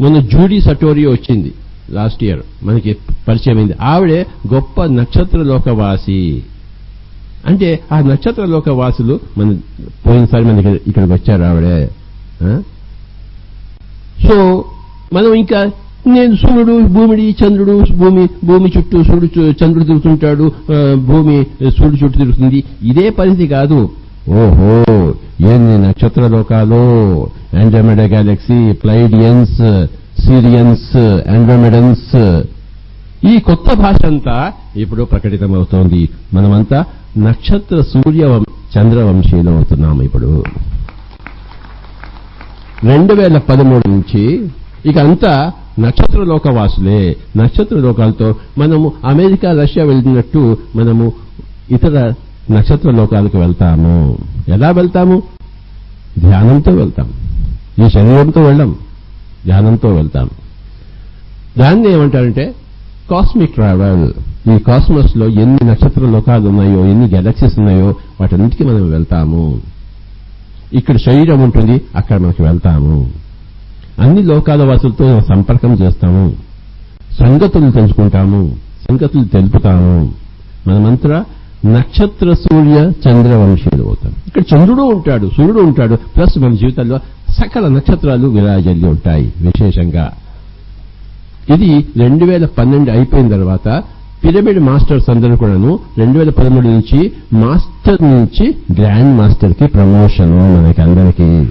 మొన్న జూడీ సటోరియో వచ్చింది last year. మనకి పరిచయం అయింది. ఆవిడే గొప్ప నక్షత్ర లోకవాసి. అంటే ఆ నక్షత్ర లోకవాసులు మన పోయినసారి మనకి ఇక్కడికి వచ్చారు ఆవిడే. ఆ? సో మనం ఇంకా నేను సూర్యుడు భూమిడి చంద్రుడు భూమి భూమి చుట్టూ సూర్యుడు చు- చంద్రుడు తిరుగుతుంటాడు భూమి సూర్యుడు చుట్టూ తిరుగుతుంది. ఇదే పరిస్థితి కాదు. ఓహో! ఎన్ని నక్షత్ర లోకాలు ఆండ్రమెడా గ్యాలక్సీ ప్లైడియన్స్ సీరియన్స్ ఆండ్రోమెడన్స్ ఈ కొత్త భాష అంతా ఇప్పుడు ప్రకటితమవుతోంది. మనమంతా నక్షత్ర సూర్య వం- అవుతున్నాం అవుతున్నాము ఇప్పుడు. రెండు వేల పదమూడు నుంచి ఇక అంతా నక్షత్ర లోకవాసులే నక్షత్ర లోకాలతో మనము అమెరికా రష్యా వెళ్తున్నట్టు మనము ఇతర నక్షత్ర లోకాలకు వెళ్తాము. ఎలా వెళ్తాము? ధ్యానంతో వెళ్తాం. ఈ శరీరంతో వెళ్ళం. ధ్యానంతో వెళ్తాం. దాన్ని ఏమంటారంటే కాస్మిక్ ట్రావెల్ ఈ కాస్మస్లో ఎన్ని నక్షత్ర లోకాలు ఉన్నాయో ఎన్ని గెలాక్సీస్ ఉన్నాయో వాటన్నిటికీ మనం వెళ్తాము. ఇక్కడ శరీరం ఉంటుంది అక్కడ మనకి వెళ్తాము. అన్ని లోకాల వాసులతో సంపర్కం చేస్తాము. సంగతులు తెలుసుకుంటాము. సంగతులు తెలుపుతాము. మనమంతా నక్షత్ర సూర్య చంద్రవంశీయుడు అవుతాం ఇక్కడ చంద్రుడు ఉంటాడు సూర్యుడు ఉంటాడు. ప్లస్ మన జీవితంలో సకల నక్షత్రాలు విరాజల్లి ఉంటాయి విశేషంగా. ఇది రెండు వేల పన్నెండు అయిపోయిన తర్వాత పిరమిడ్ మాస్టర్స్ అందరూ కూడాను రెండు వేల పదమూడు నుంచి మాస్టర్ నుంచి గ్రాండ్ మాస్టర్కి ప్రమోషన్ మనకి అందరికీ